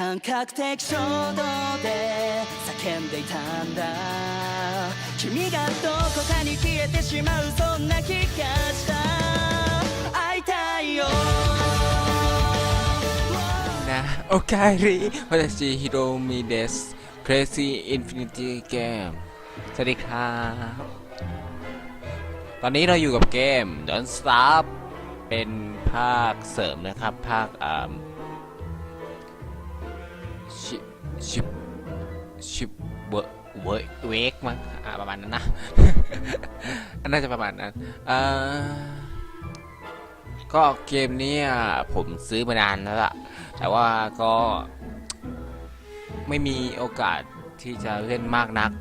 感覚的衝動で叫んでいたんだ君がどこかに消えてしまうそんな気がした会いたいよ นะโอกาลิวัตชิฮิโรมิเดส Crazy Infinity Game สวัสดีครับ ตอนนี้เราอยู่กับเกม Don't Stop เป็นภาคเสริมนะครับ ภาคอ่า ชิชิชิเวเวเวกมั้งอ่าประมาณนั้นนะ น่าจะประมาณนั้นเอ่อก็เกมนี้ผมซื้อมานานแล้วล่ะ แต่ว่าก็ไม่มีโอกาสที่จะเล่นมากนัก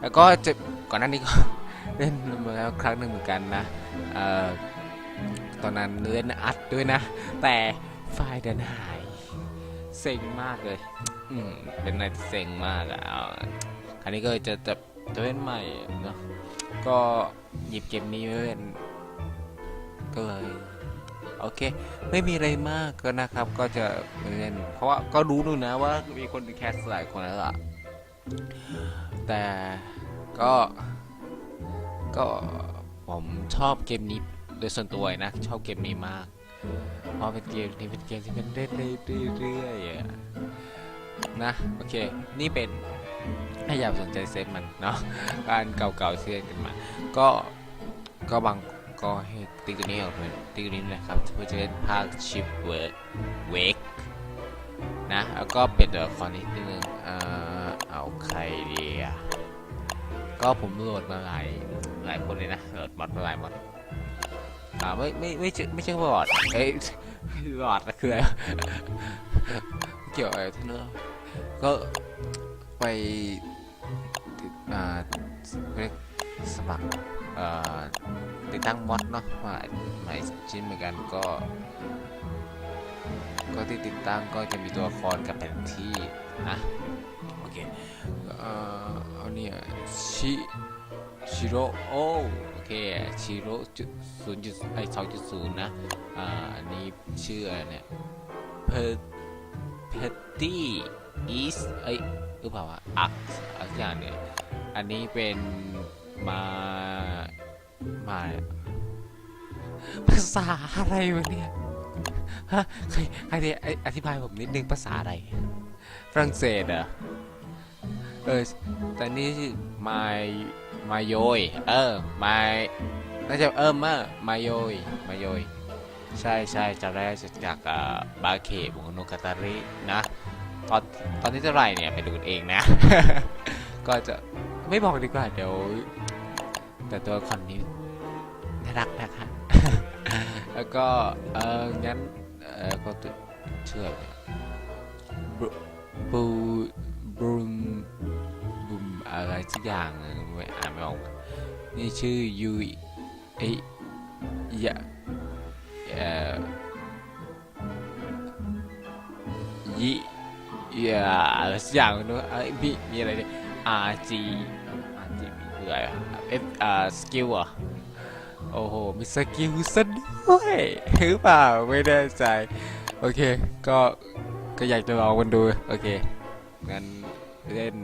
แล้วก็จะก่อนหน้านี้ก็เล่นมาแล้วครั้งหนึ่งเหมือนกันนะเอ่อตอนนั้นเล่นอัดด้วยนะ แต่ไฟล์ดันหาย เซ็งมากเลย อืมเป็นอะไรเซ็งมากอะคราวนี้ก็จะจะจะเล่นใหม่เนาะก็หยิบเกมนี้มาเล่นก็เลยโอเค ไม่มีอะไรมากก็นะครับ ก็จะเล่นเพราะว่าก็รู้ดูนะว่ามีคนแคสหลายคนแล้วล่ะ แต่ก็ก็ผมชอบเกมนี้โดยส่วนตัวนะ ชอบเกมนี้มาก เพราะเป็นเกมที่เป็นเกมที่มันเล่นเรื่อยๆอะ นะ โอเค นี่เป็นถ้าอยากสนใจเซฟมันเนาะการเก่าๆเซียนกันมา ก็ก็บางก็ให้ติ๊กตัวนี้ออกเลยติ๊กตัวนี้นะครับเพื่อจะเล่นภาคชิปเวิร์ดเวกนะแล้วก็เป็นตัวละครนิดนึงเอ่อเอาใครดีอะก็ผมโหลดมาหลายหลายคนเลยนะโหลดบอทมาหลายบอทอ่าไม่ไม่ไม่ใช่ไม่ใช่บอทเอ้ยบอทคืออะไร เกี่ยวอะไรท่านเนอะก็ไปติดอ่าเรียกสมัครเอ่อติดตั้งมอดเนาะมาหลายชิ้นเหมือนกันก็ ก็ที่ติดตั้งก็จะมีตัวละครกับแผนที่นะโอเคเอ่อเอาเนี่ยชิชิโร่โอโอเคชิโร่จุดศูนย์จุดไอสองจุดศูนย์นะอ่าอันนี้ชื่ออะไรเนี่ยเพอเพตตี้อีสเอ้ยหรือเปล่าวะอักอะไรอย่างเนี่ยอันนี้เป็นมา มาภาษาอะไรวะเนี่ยฮะใครใครเนี่ยอธิบายผมนิดนึงภาษาอะไร ฝรั่งเศสเหรอเออแต่นี่มามาโยย เออ มา น่าจะเออมามาโยย มาโยย ใช่ใช่จำได้จากอ่าบาเคบุงโนกาตารินะตอนตอนที่เท่าไร่เนี่ยไปดูกันเองนะ ก็จะไม่บอกดีกว่าเดี๋ยว แต่ตัวคอนนี้น่ารักนะคะแล้วก็เอองั้นเออก็ตัวเชื่อบูบูบูมบูมอะไรสักอย่างไม่อ่านไม่ออกนี่ชื่อยูเอยะ ยะเอ่อยิยาอะไรสักอย่างนึกเอ้ยมีมีอะไรเนี่ย R G R G มีคืออะไรอะ F อ่าสกิลอะโอ้โห มีสกิลซะด้วยหรือเปล่า ไม่แน่ใจ โอเค ก็ ก็อยากจะลองมันดู โอเค งั้นเล่น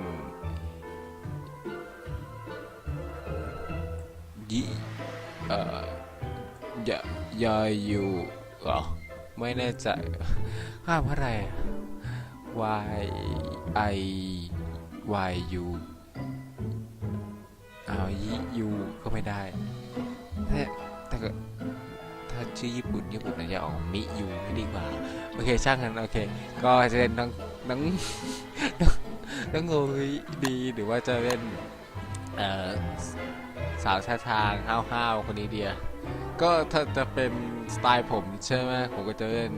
ยิเอ่อ ยอยอยู่เหรอไม่แน่ใจห้ามอะไรอะ Y I Y U เอายิยูก็ไม่ได้ ถ้าถ้าเกิดถ้าชื่อญี่ปุ่นญี่ปุ่นอาจจะออกมิยูไม่ดีกว่า โอเคช่างกันโอเค ก็จะเล่นน้องน้องน้องน้องดีหรือว่าจะเล่นเอ่อ สาวท่าทางห้าวๆคนนี้เดียว ก็ถ้าจะเป็นสไตล์ผมใช่ไหมผมก็จะเล่น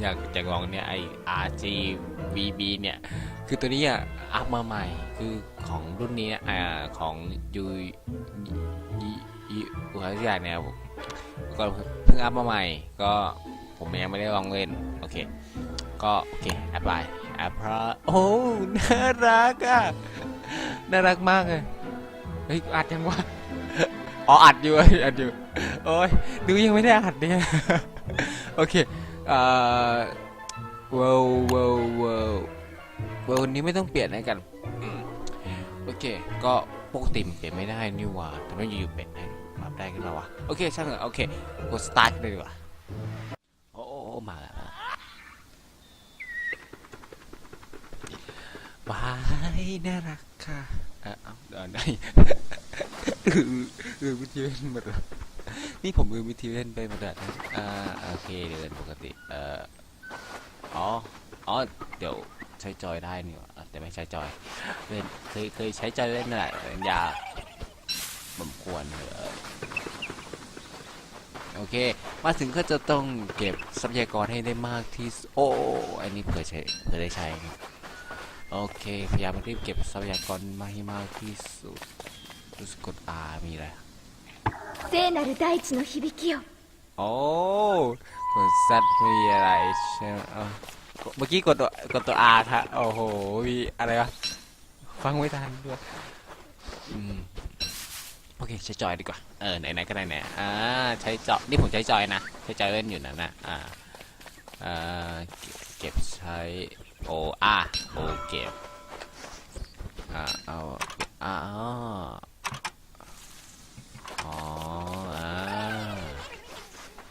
อยากจะลองเนี่ยไอ RG VB เนี่ย คือตัวนี้อะอัพมาใหม่คือของรุ่นนี้อ่าของยูยูยูอุตสาหกรรมเนี่ยก็เพิ่งอัพมาใหม่ ก็ผมยังไม่ได้ลองเล่น โอเค ก็โอเคแอปไลน์แอปพระโอ้ น่ารักอะ น่ารักมากเลย เฮ้ยอัดยังวะ อ๋ออัดอยู่อัดอยู่โอ้ยดูยังไม่ได้อัดเนี่ยโอเคเอ่อว้าวว้าวว้าวว้าวนี้ไม่ต้องเปลี่ยนให้กันโอเค ก็ปกติเปลี่ยนไม่ได้นี่หว่าแต่ไม่อยู่ๆเปลี่ยนได้ปรับได้กันแล้ววะโอเคช่างเถอะโอเคกดสตาร์ทเลยดีกว่าโอ้มาแล้วมายน่ารักค่ะ ออเอาเดี๋ยวได้เออเออวิธีเล่นหมดแล้วนี่ผมเออวิธีเล่นไปหมดแล้วอ่าโอเคเดินปกติเอ่ออ๋ออ๋อเดี๋ยวใช้จอยได้นี่ว่าแต่ไม่ใช้จอยเล่นเคยเคยใช้จอยเล่นนั่นแหละแต่ยากผมควรเออโอเค มาถึงก็จะต้องเก็บทรัพยากรให้ได้มากที่ โอ้อันนี้เผื่อใช้เผื่อได้ใช้ โอเค พยายามรีบเก็บทรัพยากรมาให้มากที่สุดรู้สึกกด R มีอะไร 聖なる大地の響きよ โอ้กด Z มีอะไรใช่ไหมเอ้ากดเมื่อกี้กดตัวกดตัว R ครับโอ้โหมีอะไรวะฟังไม่ทันด้วยอืมโอเคใช้จอยดีกว่าเออไหนๆก็ได้เนี่ยอ่าใช้จอยนี่ผมใช้จอยนะใช้จอยเล่นอยู่นั่นนะอ่าอ่าเก็บเก็บใช้ โออ่าโอเก็บอ่าเอาอ่าอ๋ออ๋ออ่า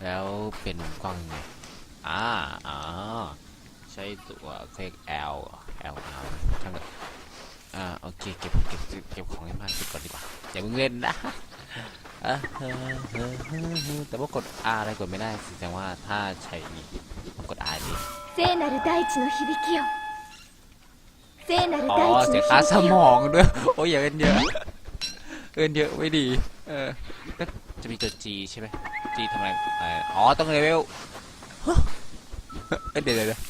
แล้วเป็นกล้องไงอ่าอ๋อใช้ตัวเคลิก L L R ช่างเถอะอ่าโอเคเก็บเก็บเก็บของให้มากที่สุดก่อนดีกว่าอย่าเพิ่งเล่นนะเออเออเออเออเออแต่ว่ากด R อะไรกดไม่ได้แสดงว่าถ้าใช้นี่กด R ดิ 聖なる大地の響きよ聖なる อ๋อ 大地 เสีย の ค่าส 響き ม よ องด้วย โอ้ยอย่าเล่นเยอะเล่นเยอะไม่ดี เออแล้วจะมีตัว G ใช่ไหม G ทำอะไรเอ่ออ๋อ ต้องเลเวลฮะเอ้ยเดี๋ยวเดี๋ยวเดี๋ยว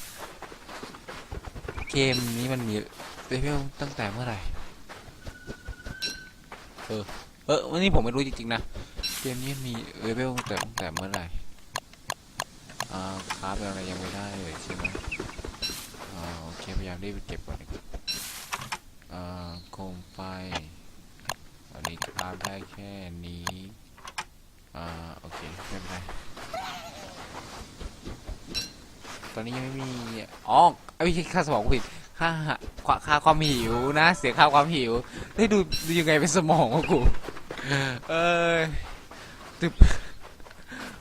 เกมนี้มันมีเลเวลตั้งแต่เมื่อไหร่ เออ เออวันนี้ผมไม่รู้จริงๆนะ เกมนี้มีเลเวลตั้งแต่ตั้งแต่เมื่อไหร่ อ่าคราฟอะไรยังไม่ได้เลยใช่ไหมอ่าโอเคพยายามรีบไปเก็บก่อนดีกว่าอ่าโคมไฟอันนี้คราฟได้แค่นี้อ่าโอเคไม่เป็นไรตอนนี้ยังไม่มีอ๋อไอ้ไม่ใช่ค่าสมองผิดค่าค่าค่าความหิวนะ เสียค่าความหิว ได้ดูดูยังไงเป็นสมองวะกูเอ้ยตึบ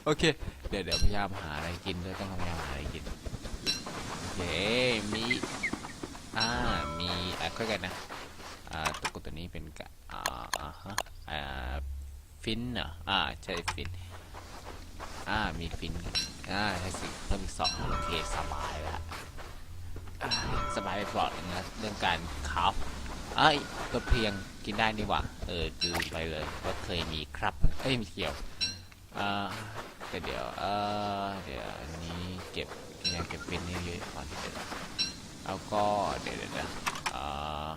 โอเค เดี๋ยวเดี๋ยวพยายามหาอะไรกินด้วยต้องพยายามหาอะไรกิน โอเค มี อ่า มีอะค่อยกันนะ อ่าตัวกดตัวนี้เป็นกะอ่าอ่าฮะ อ่า ฟินเหรอ อ่า ใช่ฟิน อ่า มีฟิน อ่าใช่สิเพิ่มอีกสองโอเค สบายแล้วสบายไปปลอดนะเรื่องการคับเอ้ยตัวเพียงกินได้นี่หว่า เออดูไปเลยว่าเคยมีครับ เอ้ยไมีเกี่ยว อ่า แต่เดี๋ยวเออเดี๋ยวนี้เก็บยังเก็บฟินนี่เยอะก่อนที่จะแล้วก็เดี๋ยวเดี๋ยวเดี๋ยวอ่า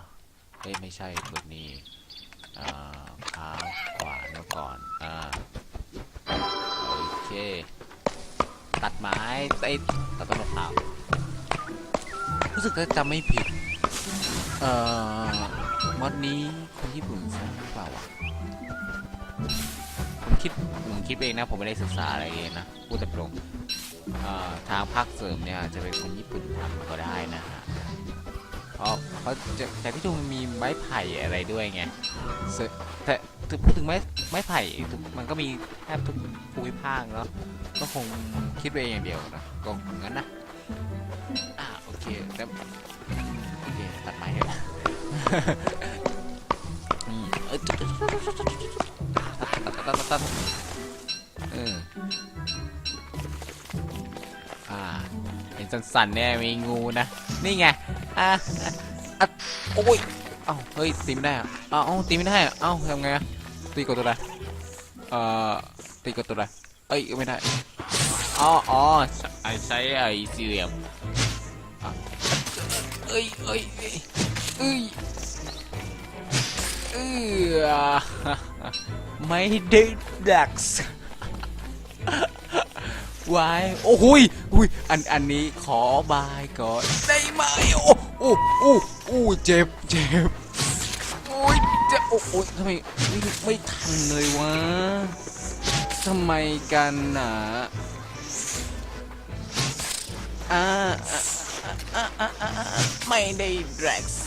เอ้ยไม่ใช่ตัวนี้อ่าค้าขวานมาก่อนอ่าโอเค ตัดไม้ไอ้ตัดต้นมะพร้าวรู้สึกจะจำไม่ผิด เอ่อมอดนี้คนญี่ปุ่นสร้างหรือเปล่าวะผมคิด คิดเองนะ ผมไม่ได้ศึกษาอะไรเองนะ พูดแต่ตรงทางภาคเสริมเนี่ยจะเป็นคนญี่ปุ่นทำก็ได้นะฮะเพราะเขาจะแต่ที่ดูมมีไม้ไผ่อะไรด้วยไงแต่ถึงพูดถึงไม้ไม้ไผ่มันก็มีแทบทุกภูมิภาคเนาะก็คงคิดไปเองอย่างเดียวนะก็งั้นนะอ่าโอเคแต่โอเคตัดไม้ให้ละอืมเออตัดตัดตัดตัด สันๆเนี่ยมีงูนะ นี่ไง อะอะโอ้ย เอ้า เฮ้ย ตีไม่ได้อะเอ้าอ้าตีไม่ได้อะเอ้าทำไงอะตีกดตัวอะไรเอ่อ ตีกดตัวอะไรเอ้ย ไม่ได้ อ๋ออ๋อใช้ใช้ไอ้สี่เหลี่ยมเอ้ยเอ้ยเอ้ยเอ้ยเอ้ยอะไม่ได้ดักส์วายโอ้โหย อุ้ยอันอันนี้ขอบายก่อนได้ไหมโอ้โอ้โอ้โอ้เจ็บเจ็บโอ้ยเจ็บโอ้โอ้ทำไมไม่ไม่ทันเลยวะทำไมกันน่ะอ่าอ่าอะไม่ได้แร็กซ์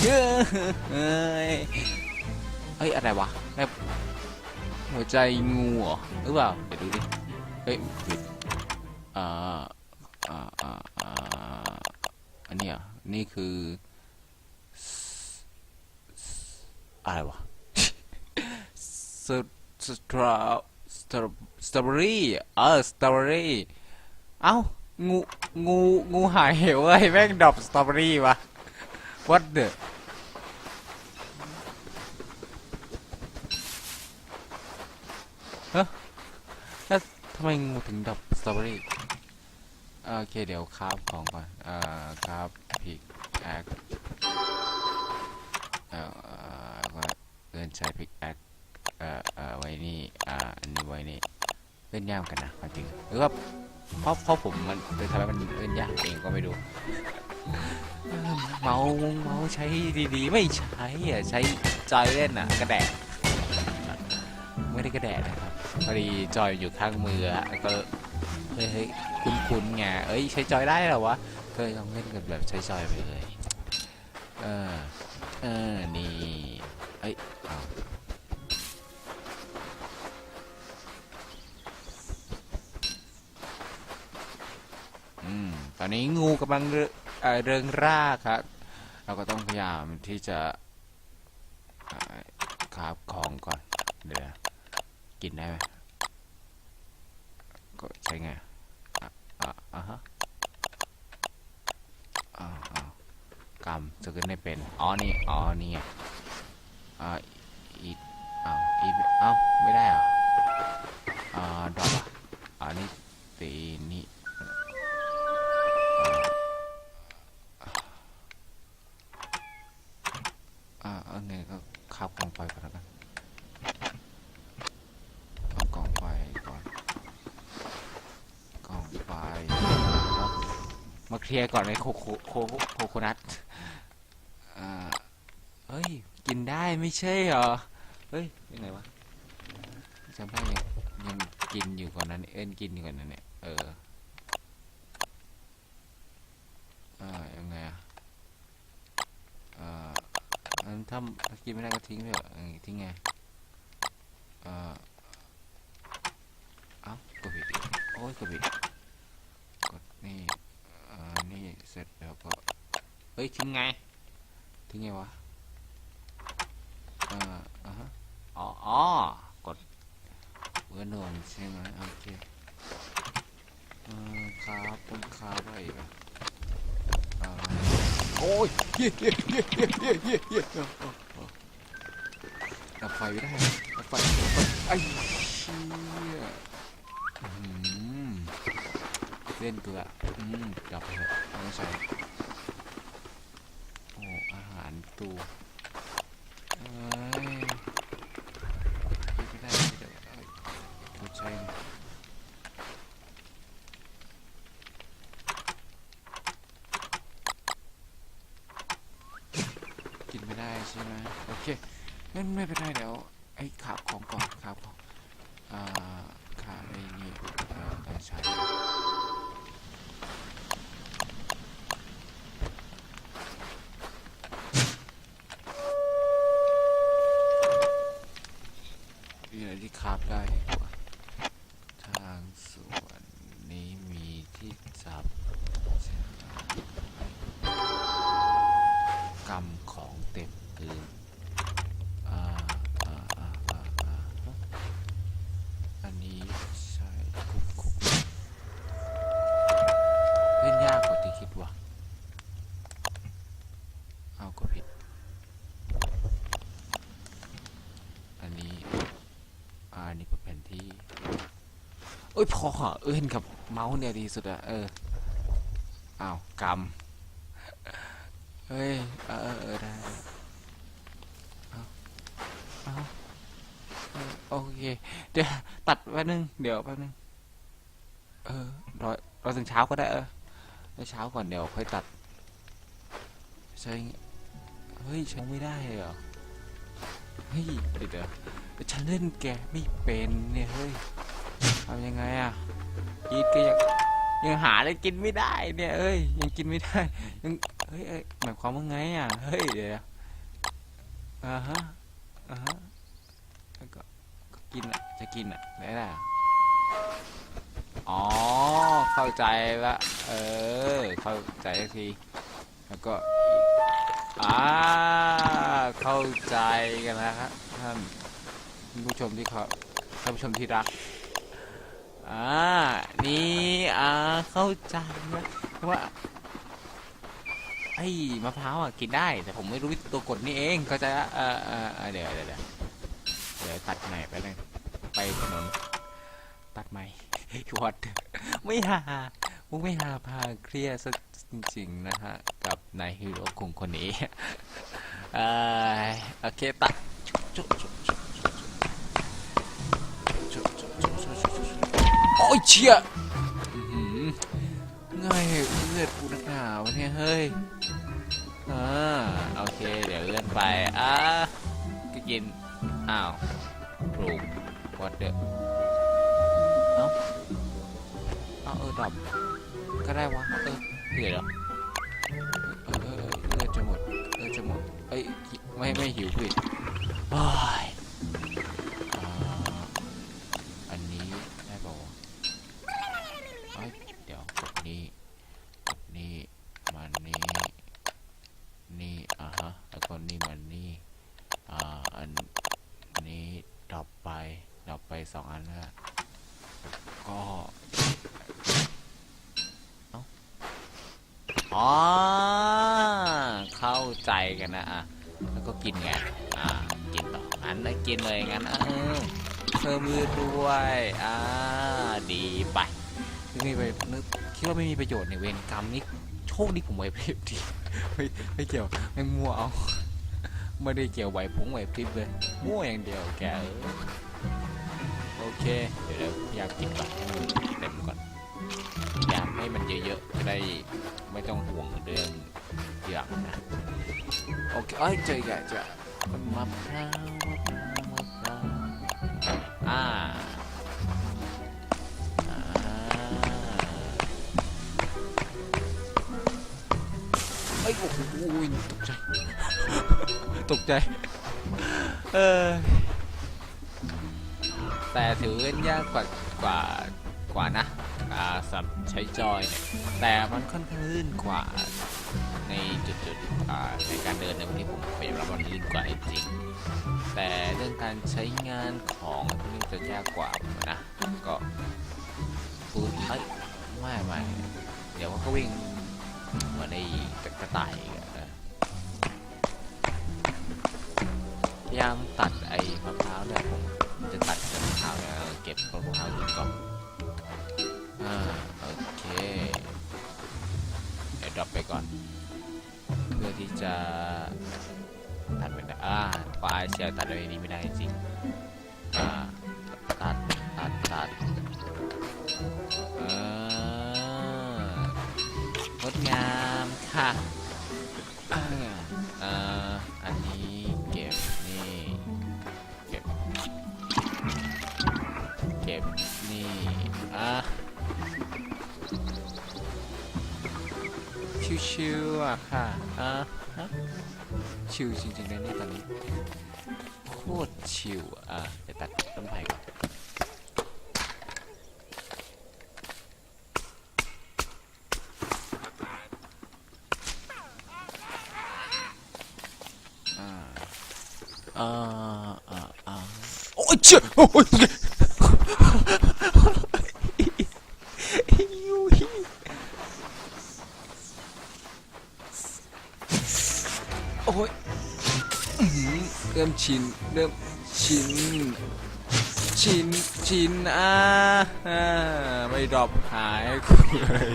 เฮ้ยเฮ้ย อะไรวะแบบหัวใจงูเหรอหรือเปล่า เดี๋ยวดูดิ เฮ้ยผิดอ่าอ่าอ่าอ่าอันนี้อะนี่คืออะไรวะสตรอสตรอสตรอเบอรี่เออสตรอเบอรี่เอ้างูงูงูหายเหวไอ้ยแม่งดรอปสตรอเบอรี่วะ what the ฮะแล้ว ทำไมงูถึงดรอปสตรอเบอรี่โอเคเดี๋ยวคราบของก่อนเอ่อคราบพิกแอคเอ่อก็เดินใช้พิกแอคเอ่อเอ่อไว้นี่อ่าอันนี้ไว้นี่เล่นยากกันนะความจริงหรือว่าเพราะเพราะผมมันเลยทำให้มันเล่นยากเองก็ไม่รู้เออเมาส์เมาส์ใช้ดีๆ ไม่ใช้อะใช้จอยเล่นอะกระแดกไม่ได้กระแดกนะครับ พอดีจอยอยู่ข้างมืออะแล้วก็เฮ้ยเฮ้ยคุ้นๆไงเอ้ยใช้จอยได้เหรอวะก็เลยลองเล่นกันแบบใช้จอยไปเลย เออ เออ นี่ เอ้ยเอาอืม ตอนนี้งูกำลังเรเอ่อเริงร่าครับ เราก็ต้องพยายามที่จะอ่อคาบของก่อน เดี๋ยวนะ กินได้ไหมก็ใช่ไงอะอะอะฮะอ้าวอ้าวกำจะขึ้นไม่เป็นอ๋อนี่อ๋อนี่ไงอ่าอีอ้าวอีเอ้าไม่ได้เหรออ่าดรอปอะอ่านี่ตีนี่ เคลียร์ก่อนไอ้โคโคโคโคโคนัทเฮ้ย กินได้ไม่ใช่เหรอ เฮ้ย ยังไงวะจำได้ยังยังกินอยู่ก่อนนั้นเอิ้นกินอยู่ก่อนนั้นเนี่ย เอออ่ายังไงอะอ่าอันถ้ากินไม่ได้ก็ทิ้งไปเถอะทิ้งไงเอ่อเอ้ากดผิดโอ้ยกดผิด เสร็จแล้วก็ เฮ้ย ถึงไง ถึงไงวะอ่าออ๋อกดเวอร์นอนใช่ไหมโอเคอ่าครับคุณคาไปอะโอ้ยเยี่ยเยี่ยเยี่ยเยี่ยเยี่ยเยี่เย่ดับไฟไม่ได้ดับไฟไอ้เชี่ย เล่นเกลืออืมดับเถอะต้องใช้โอ้อาหารตูเอ้ยไม่ได้ไม่ได้ไม่ใช่กินไม่ได้ใช่ไหมโอเคงั้นไม่เป็นไรเดี๋ยวไอ้ขาบของก่อนขาบของอ่าขาบไอ้นี่ต้องใช้ rồi. อ้ยพอเหอะเอื้นกับเมาส์เนี่ยดีสุดอะเอออ้าวกำเฮ้ยเออเออได้เอาเอาโอเคเดี๋ยวตัดแป๊บนึงเดี๋ยวแป๊บนึงเออรอรอถึงเช้าก็ได้เออแล้วเช้าก่อนเดี๋ยวค่อยตัดใช่เฮ้ยใช้ไม่ได้เหรอเฮ้ยเดี๋ยวฉันเล่นแกไม่เป็นเนี่ยเฮ้ย ทำยังไงอะอีทก็ยังยังหาอะไรกินไม่ได้เนี่ยเอ้ยยังกินไม่ได้ยังเฮ้ยเอ้ยหมายความว่าไงอะเฮ้ยเดี๋ยวอ่าฮะอ่าฮะแล้วก็กินอะจะกินอะได้แหละอ๋อเข้าใจละเออเข้าใจทีแล้วก็อ่าเข้าใจกันแล้วครับท่านผู้ชมที่เขาท่านผู้ชมที่รัก อ่า นี่อ่า เข้าใจนะว่าไอ้มะพร้าวอะกินได้ แต่ผมไม่รู้ตัวกดนี่เองเข้าใจละเออเออเอเดี๋ยวเดี๋ยวเดี๋ยวเดี๋ยวตัดไหนไปเลยไปถนนตัดไหมวัดไม่หามุกไม่หาพาเครียดซะจริง ๆ นะฮะ กับนายฮีโร่คุงคนนี้เออโอเคตัดจุ๊บจุ๊บ ยเชี่ยง่ายเลือดกูนักหนาวะเนี่ยเฮ้ยอ่าโอเค เดี๋ยวเลื่อนไป อะก็กิน อ้าวปลูกวัดเดอเอ้าเอาเออดรอปก็ได้วะ เออเดี๋ยวเออเออเออเลือดจะหมดเลือดจะหมดเอ้ย ไม่ ไม่หิวผิดโอ้ยอ่าอันนี้ได้ป่าวะ เอ้ยเดี๋ยวกดนี้กดนี้มันนี้นี่อะฮะแล้วก็นี่มันนี่อ่าอันนี้ดรอปไปดรอปไปสองอันแล้วก็เอ้า อ๋อ เข้าใจกันนะอะแล้วก็กินไง อ่า กินต่องั้นนกินเลยงั้นเออเพิ่มมือด้วย อ่า ดีไปไม่ไปนึกคิดว่าไม่มีประโยชน์ในเวรกรรมนี่โชคดีผมไหวพริบดีไม่ไม่เกี่ยวไม่มัวเอา ไม่ได้เกี่ยวไหวผงไหวพริบเลยมั่วอย่างเดียวแกโอเค เดี๋ยวเดี๋ยวอยากกินก่อนให้มันเต็มก่อนอยากให้มันเยอะๆจะได้ ไม่ต้องห่วงเรื่องอยากนะโอเคเอ้ยเจออีกแล้วเจอมะพร้าวมะพร้าวมะพร้าวอ่าอ่าเอ้โอ้โหตกใจ ตกใจ เออ แต่ถือว่ายากกว่ากว่ากว่านะอ่า สำหรับใช้จอยเนี่ยแต่มันค่อนข้างลื่นกว่าในจุดๆในการเดินในวันนี้ผมพยายามรับมันลื่นกว่าจริงๆแต่เรื่องการใช้งานของพวกนี้จะยากกว่านะก็ปืนเอ้ยไม่ไม่เดี๋ยวมันก็วิ่งเหมือนในกระต่ายพยายามตัดไอ้มะพร้าวเนี่ยผมจะตัดแต่มะพร้าวเนี่ยเก็บมะพร้าวอยู่ก่อน อ่าโอเคเดี๋ยวดรอปไปก่อน เพื่อที่จะตัดไปได้อ่าปลายเสียตัดอะไรนี้ไม่ได้จริงอ่าตัดตัดตัดเอองดงามค่ะ ชิวๆอะค่ะอะฮะชิวจริงๆนะเนี่ยตอนนี้ โคตรชิวอะเดี๋ยวตัดต้นไผ่ก่อนอ่าอ่าอ่าโอ้ยเจ้โอ้ย ชินเริ่มชินชินชินอ่าอ่าไม่ดรอปหายกูเลย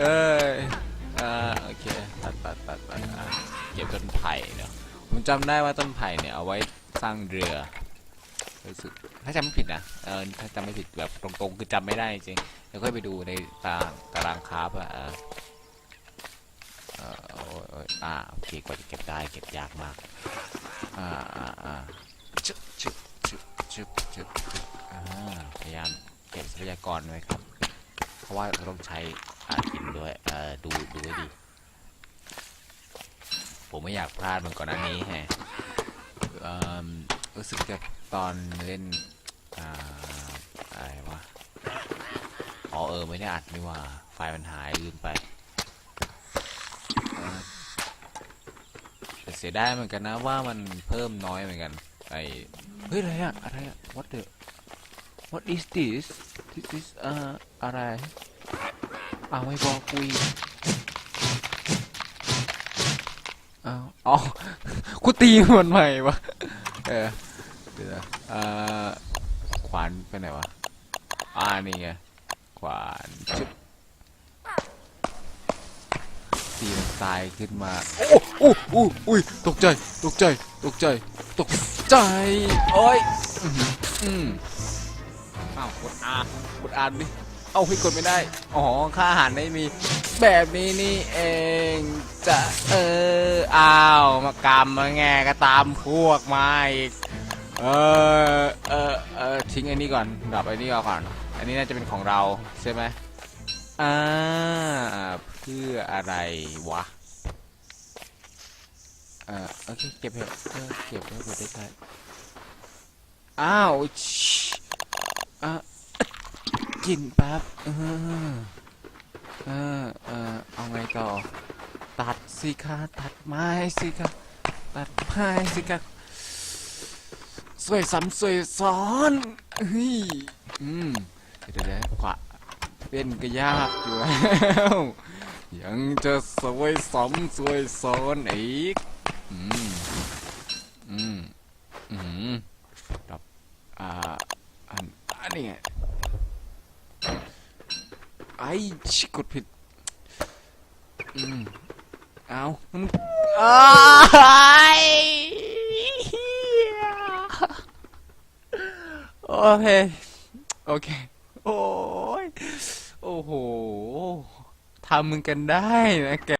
เอ้ยอ่าโอเคตัดตัดตัดตัดอ่าเก็บต้นไผ่เนาะผมจำได้ว่าต้นไผ่เนี่ยเอาไว้สร้างเรือรู้สึกถ้าจำไม่ผิดนะเออถ้าจำไม่ผิดแบบตรงๆ คือจำไม่ได้จริงเดี๋ยวค่อยไปดูในตารางตารางคราฟอะเออโอ้ยโอ้ยอ่าโอเคกว่าจะเก็บได้เก็บยากมาก อ่าอ่าอ่าชึบชึบชึบชึบชึบชึบอ่าพยายามเก็บทรัพยากรไว้ครับ เพราะว่าเราต้องใช้อาหินด้วยเออดูดูให้ดี ผมไม่อยากพลาดเหมือนก่อนหน้านี้แฮะเอิ่มรู้สึกจะตอนเล่นอ่าอะไรวะอ๋อเออไม่ได้อัดนี่หว่า ไฟล์มันหายลืมไปเออแต่เสียดายเหมือนกันนะว่ามันเพิ่มน้อยเหมือนกันไอเฮ้ยอะไรอะอะไรอะ what the what is this this is เอ่ออะไรอ้าวไม่บอกคุยอ้าวอ๋อกูตีมันใหม่วะเออเดี๋ยวนะเอ่อขวานไปไหนวะอ่านี่ไงขวานชึบ ตีมันตายขึ้นมาโอ้โอ้โอ้อุ้ยตกใจตกใจตกใจตกใจโอ้ยอืมอ้าวกดอากดอานดิเอาให้กดไม่ได้อ๋อค่าอาหารไม่มี แบบนี้นี่เองจะเอออ้าวมากรรมมาแงก็ตามพวกมาอีกเออเออเออทิ้งไอ้นี่ก่อนดับไอ้นี่เอาก่อน อันนี้น่าจะเป็นของเราใช่ไหมอ่า พื่ออะไรวะ เออโอเคเก็บเถอะเออเก็บไว้เผื่อได้ใช้อ้าวชอะกินแป๊บเออเออเออเอาไงต่อ ตัดสิคะตัดไม้สิคะตัดไม้สิคะสวยซ้ำสวยซ้อนเฮ้ยอืมเดี๋ยวเดี๋ยวขวาเล่นก็ยากอยู่แล้ว ยังจะสวยซ้ำสวยซ้อนอีก อืม อืม อืมดับ อ่า อัน อันนี้ไง ไอ้ชิกดผิด อืม เอามันอ้ายเฮ้ยโอเค โอเค โอ้ย โอ้โห ทำมึงกันได้นะแก